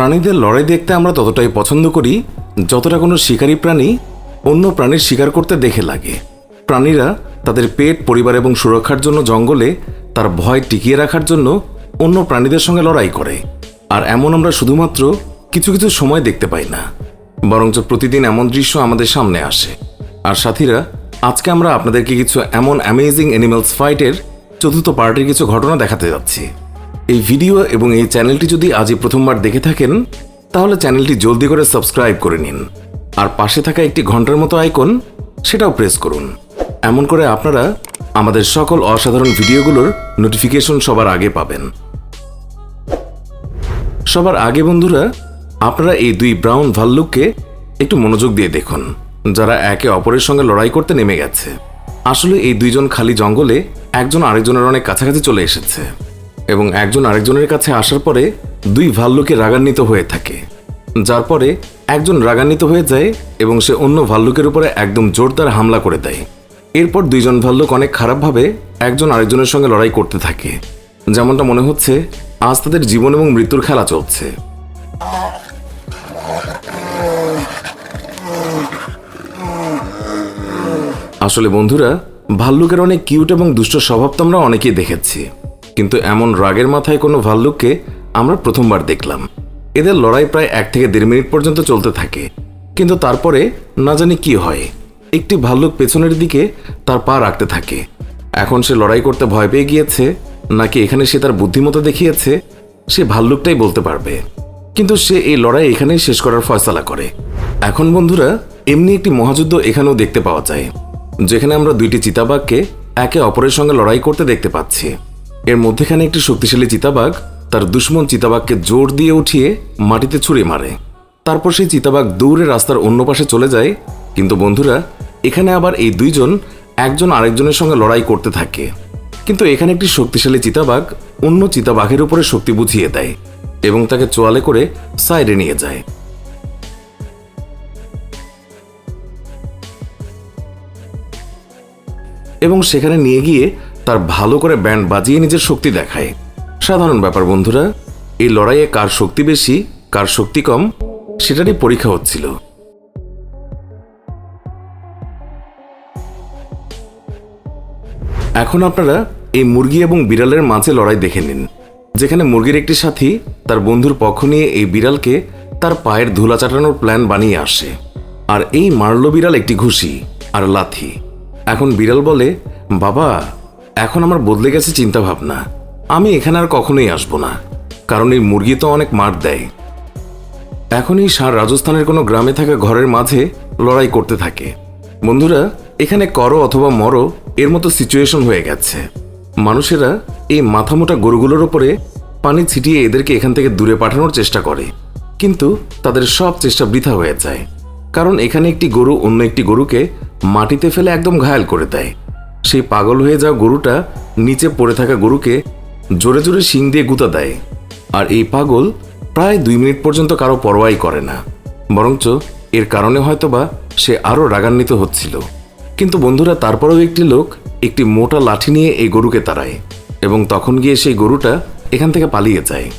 প্রাণীদের লড়াই দেখতে আমরা ততটাই পছন্দ করি যতটা কোনো শিকারী প্রাণী অন্য প্রাণীর শিকার করতে দেখে লাগে। প্রাণীরা তাদের পেট, পরিবার এবং সুরক্ষার জন্য জঙ্গলে তার ভয় টিকিয়ে রাখার জন্য অন্য প্রাণীদের সঙ্গে লড়াই করে। আর এমন আমরা শুধুমাত্র কিছু কিছু সময় দেখতে পাই না, বরঞ্চ প্রতিদিন এমন দৃশ্য আমাদের সামনে আসে। আর সাথীরা, আজকে আমরা আপনাদেরকে কিছু এমন অ্যামেজিং অ্যানিমালস ফাইটের চতুর্থ পার্টির কিছু ঘটনা দেখাতে যাচ্ছি। এই ভিডিও এবং এই চ্যানেলটি যদি আজই প্রথমবার দেখে থাকেন, তাহলে চ্যানেলটি জলদি করে সাবস্ক্রাইব করে নিন। আর পাশে থাকা একটি ঘণ্টার মতো আইকন, সেটাও প্রেস করুন। এমন করে আপনারা আমাদের সকল অসাধারণ ভিডিওগুলোর নোটিফিকেশন সবার আগে পাবেন। সবার আগে বন্ধুরা, আপনারা এই দুই ব্রাউন ভাল্লুককে একটু মনোযোগ দিয়ে দেখুন, যারা একে অপরের সঙ্গে লড়াই করতে নেমে গেছে। আসলে এই দুইজন খালি জঙ্গলে একজন আরেকজনের অনেক কাছাকাছি চলে এসেছে। এবং একজন আরেকজনের কাছে আসার পরে দুই ভাল্লুকে রাগান্বিত হয়ে থাকে। যার পরে একজন রাগান্বিত হয়ে যায় এবং সে অন্য ভাল্লুকের উপরে একদম জোরদার হামলা করে দেয়। এরপর দুইজন ভাল্লুক অনেক খারাপভাবে একজন আরেকজনের সঙ্গে লড়াই করতে থাকে। যেমনটা মনে হচ্ছে, আজ তাদের জীবন এবং মৃত্যুর খেলা চলছে। আসলে বন্ধুরা, ভাল্লুকের অনেক কিউট এবং দুষ্ট স্বভাব তো আমরা অনেকেই দেখেছি। কিন্তু এমন রাগের মাথায় কোনো ভাল্লুককে আমরা প্রথমবার দেখলাম। এদের লড়াই প্রায় এক থেকে দেড় মিনিট পর্যন্ত চলতে থাকে। কিন্তু তারপরে না জানি কি হয়। একটি ভাল্লুক পেছনের দিকে তার পা রাখতে থাকে। এখন সে লড়াই করতে ভয় পেয়ে গিয়েছে, নাকি এখানে সে তার বুদ্ধিমত্তা দেখিয়েছে, সে ভাল্লুকটাই বলতে পারবে। কিন্তু সে এই লড়াই এখানেই শেষ করার ফয়সালা করে। এখন বন্ধুরা, এমনি একটি মহাযুদ্ধ এখানেও দেখতে পাওয়া যায়, যেখানে আমরা দুইটি চিতাবাঘকে একে অপরের সঙ্গে লড়াই করতে দেখতে পাচ্ছি। এর মধ্যেখানে একটি শক্তিশালী চিতাবাঘ তার দুশ্মন চিতাবাঘকে জোর দিয়ে উঠিয়ে মাটিতে ছুঁড়ে মারে। তারপর সেই চিতাবাঘ দৌড়ে রাস্তার অন্য পাশে চলে যায়। কিন্তু বন্ধুরা, এখানে আবার এই দুইজন একজন আরেকজনের সঙ্গে লড়াই করতে থাকে। কিন্তু এখানে একটি শক্তিশালী চিতাবাঘ অন্য চিতাবাঘের উপরে শক্তি বুঝিয়ে দেয় এবং তাকে চোয়ালে করে সাইডে নিয়ে যায়। এবং সেখানে নিয়ে গিয়ে তার ভালো করে ব্যান্ড বাজিয়ে নিজের শক্তি দেখায়। সাধারণ ব্যাপার, বন্ধুরা। এই লড়াইয়ে কার শক্তি বেশি, কার শক্তি কম, সেটারই পরীক্ষা হচ্ছিল। এখন আপনারা এই মুরগি এবং বিড়ালের মাঝে লড়াই দেখে নিন। যেখানে মুরগির একটি সাথী তার বন্ধুর পক্ষ নিয়ে এই বিড়ালকে তার পায়ের ধুলা চাটানোর প্ল্যান বানিয়ে আসে। আর এই মারল বিড়াল একটি ঘুষি আর লাথি। এখন বিড়াল বলে, বাবা এখন আমার বদলে গেছে চিন্তা ভাবনা আমি এখানে আর কখনোই আসব না, কারণ এই মুরগি তো অনেক মার দেয়। এখন এই ষাঁড় রাজস্থানের কোনো গ্রামে থাকা ঘরের মাঝে লড়াই করতে থাকে। বন্ধুরা, এখানে করো অথবা মরো, এর মতো সিচুয়েশন হয়ে গেছে। মানুষেরা এই মাথামোটা গরুগুলোর ওপরে পানি ছিটিয়ে এদেরকে এখান থেকে দূরে পাঠানোর চেষ্টা করে। কিন্তু তাদের সব চেষ্টা বৃথা হয়ে যায়। কারণ এখানে একটি গরু অন্য একটি গরুকে মাটিতে ফেলে একদম ঘায়াল করে দেয়। সেই পাগল হয়ে যাওয়া গরুটা নিচে পড়ে থাকা গরুকে জোরে জোরে শিং দিয়ে গুঁতা দেয়। আর এই পাগল প্রায় দুই মিনিট পর্যন্ত কারও পরোয়াই করে না। বরঞ্চ এর কারণে হয়তোবা সে আরও রাগান্বিত হচ্ছিল। কিন্তু বন্ধুরা, তারপরেও একটি লোক একটি মোটা লাঠি নিয়ে এই গরুকে তাড়ায় এবং তখন গিয়ে সেই গরুটা এখান থেকে পালিয়ে যায়।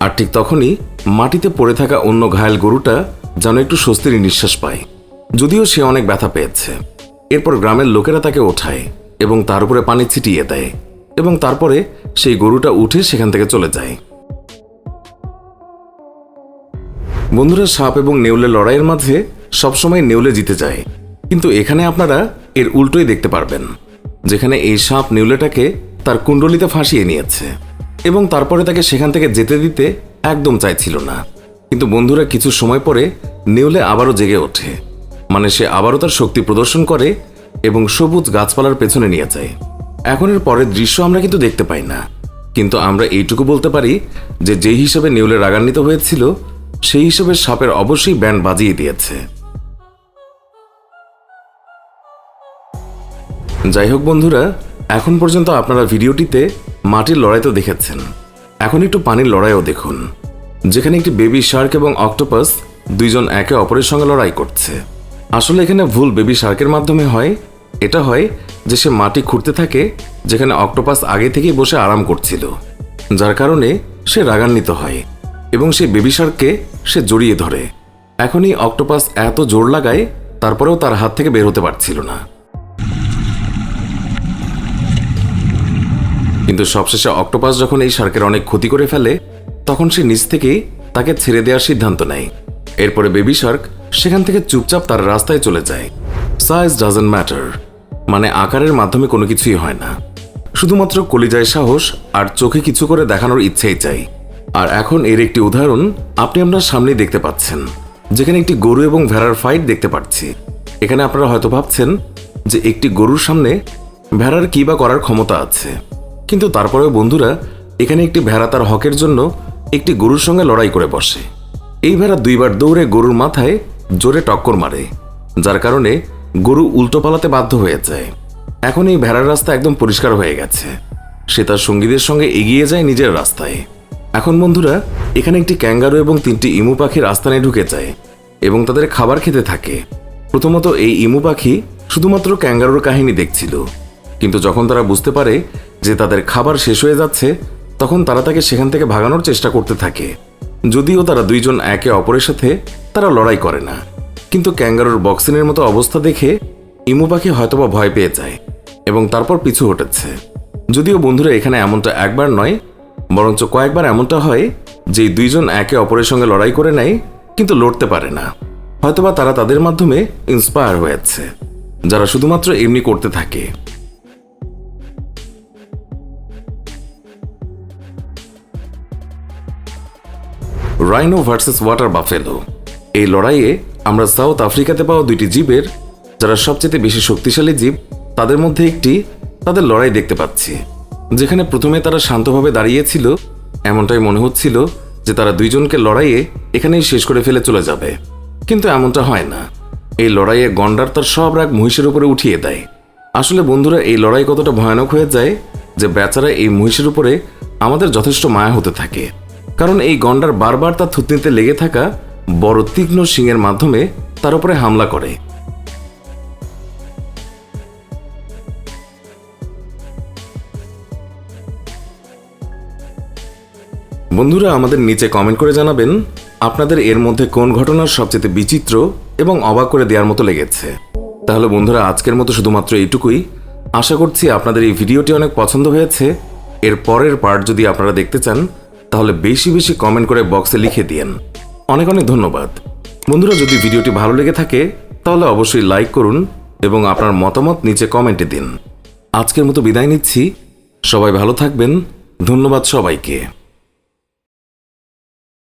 আর ঠিক তখনই মাটিতে পড়ে থাকা অন্য ঘায়াল গরুটা যেন একটু স্বস্তির নিঃশ্বাস পায়। যদিও সে অনেক ব্যথা পেয়েছে। এরপর গ্রামের লোকেরা তাকে ওঠায়। এবং তার উপরে পানি ছিটিয়ে দেয় এবং তারপরে সেই গরুটা উঠে সেখান থেকে চলে যায়। বন্ধুরা, সাপ এবং নেউলের লড়াইয়ের মাঝে সবসময় নেউলে জিতে যায়। কিন্তু এখানে আপনারা এর উল্টোই দেখতে পারবেন, যেখানে এই সাপ নেউলেটাকে তার কুণ্ডলিতে ফাঁসিয়ে নিয়েছে এবং তারপরে তাকে সেখান থেকে যেতে দিতে একদম চাইছিল না। কিন্তু বন্ধুরা, কিছু সময় পরে নেউলে আবারও জেগে ওঠে মানে সে আবারও তার শক্তি প্রদর্শন করে এবং সবুজ গাছপালার পেছনে নিয়ে যায়। এখন এর পরের দৃশ্য আমরা কিন্তু দেখতে পাই না। কিন্তু আমরা এইটুকু বলতে পারি যে যেই হিসেবে নেউলে রাগান্বিত হয়েছিল, সেই হিসেবে সাপের অবশ্যই ব্যান্ড বাজিয়ে দিয়েছে। যাই হোক বন্ধুরা, এখন পর্যন্ত আপনারা ভিডিওটিতে মাটির লড়াই তো দেখেছেন। এখন একটু পানির লড়াইও দেখুন, যেখানে একটি বেবি শার্ক এবং অক্টোপাস দুইজন একে অপরের সঙ্গে লড়াই করছে। আসলে এখানে ভুল বেবি শার্কের মাধ্যমে হয় এটা হয় যে সে মাটি খুঁড়তে থাকে যেখানে অক্টোপাস আগে থেকেই বসে আরাম করছিল, যার কারণে সে রাগান্বিত হয় এবং সে বেবি শার্ককে সে জড়িয়ে ধরে। এখনই অক্টোপাস এত জোর লাগায় তারপরেও তার হাত থেকে বের হতে পারছিল না। কিন্তু সবশেষে অক্টোপাস যখন এই শার্কের অনেক ক্ষতি করে ফেলে, তখন সে নিজ থেকেই তাকে ছেড়ে দেওয়ার সিদ্ধান্ত নেয়। এরপরে বেবি শার্ক সেখান থেকে চুপচাপ তার রাস্তায় চলে যায়। Size doesn't matter. মানে আকারের মাধ্যমে কোনো কিছুই হয় না। শুধুমাত্র কলিজায় সাহস আর চোখে কিছু করে দেখানোর ইচ্ছেই চাই। আর এখন এর একটি উদাহরণ আপনি আপনার সামনেই দেখতে পাচ্ছেন, যেখানে একটি গরু এবং ভেড়ার ফাইট দেখতে পাচ্ছি। এখানে আপনারা হয়তো ভাবছেন যে একটি গরুর সামনে ভেড়ার কী বা করার ক্ষমতা আছে। কিন্তু তারপরেও বন্ধুরা, এখানে একটি ভেড়া তার হকের জন্য একটি গরুর সঙ্গে লড়াই করে বসে। এই ভেড়া দুইবার দৌড়ে গরুর মাথায় জোরে টক্কর মারে, যার কারণে গরু উল্টো পালাতে বাধ্য হয়ে যায়। এখন এই ভেড়ার রাস্তা একদম পরিষ্কার হয়ে গেছে। সে তার সঙ্গীদের সঙ্গে এগিয়ে যায় নিজের রাস্তায়। এখন বন্ধুরা, এখানে একটি ক্যাঙ্গারু এবং তিনটি ইমু পাখির আস্তানে ঢুকে যায় এবং তাদের খাবার খেতে থাকে। প্রথমত এই ইমু পাখি শুধুমাত্র ক্যাঙ্গারুর কাহিনী দেখছিল। কিন্তু যখন তারা বুঝতে পারে যে তাদের খাবার শেষ হয়ে যাচ্ছে, তখন তারা তাকে সেখান থেকে ভাগানোর চেষ্টা করতে থাকে। যদিও তারা দুইজন একে অপরের সাথে তারা লড়াই করে না। কিন্তু ক্যাঙ্গারুর বক্সিনের মতো অবস্থা দেখে ইমু পাখি হয়তোবা ভয় পেয়ে যায় এবং তারপর পিছু হটেছে। যদিও বন্ধুরা এখানে এমনটা একবার নয়, বরঞ্চ কয়েকবার এমনটা হয় যে দুইজন একে অপরের সঙ্গে লড়াই করে নেয়, কিন্তু লড়তে পারে না। হয়তোবা তারা তাদের মাধ্যমে ইন্সপায়ার হয়েছে, যারা শুধুমাত্র এমনি করতে থাকে। রাইনো ভার্সেস ওয়াটার বাফেলো এই লড়াইয়ে আমরা সাউথ আফ্রিকাতে পাওয়া দুইটি জীবের, যারা সবচেয়ে বেশি শক্তিশালী জীব, তাদের মধ্যে একটি তাদের লড়াই দেখতে পাচ্ছি। যেখানে প্রথমে তারা শান্তভাবে দাঁড়িয়েছিল, এমনটাই মনে হচ্ছিল যে তারা দুইজনকে লড়াইয়ে এখানেই শেষ করে ফেলে চলে যাবে। কিন্তু এমনটা হয় না। এই লড়াইয়ে গন্ডার তার সব রাগ মহিষের উপরে উঠিয়ে দেয়। আসলে বন্ধুরা, এই লড়াই কতটা ভয়ানক হয়ে যায় যে বেচারা এই মহিষের উপরে আমাদের যথেষ্ট মায়া হতে থাকে। কারণ এই গন্ডার বারবার তার থুতনিতে লেগে থাকা বড় তীক্ষ্ণ শিংয়ের মাধ্যমে তার উপরে হামলা করে। বন্ধুরা, আমাদের নিচে কমেন্ট করে জানাবেন, আপনাদের এর মধ্যে কোন ঘটনা সবচেয়ে বিচিত্র এবং অবাক করে দেওয়ার মতো লেগেছে? তাহলে বন্ধুরা, আজকের মতো শুধুমাত্র এইটুকুই। আশা করছি আপনাদের এই ভিডিওটি অনেক পছন্দ হয়েছে। এর পরের পার্ট যদি আপনারা দেখতে চান, তাহলে বেশি বেশি কমেন্ট করে বক্সে লিখে দিন অনেক অনেক ধন্যবাদ। বন্ধুরা, যদি ভিডিওটি ভালো লেগে থাকে, তাহলে অবশ্যই লাইক করুন এবং আপনার মতামত নিচে কমেন্টে দিন। আজকের মতো বিদায় নিচ্ছি। সবাই ভালো থাকবেন। ধন্যবাদ সবাইকে।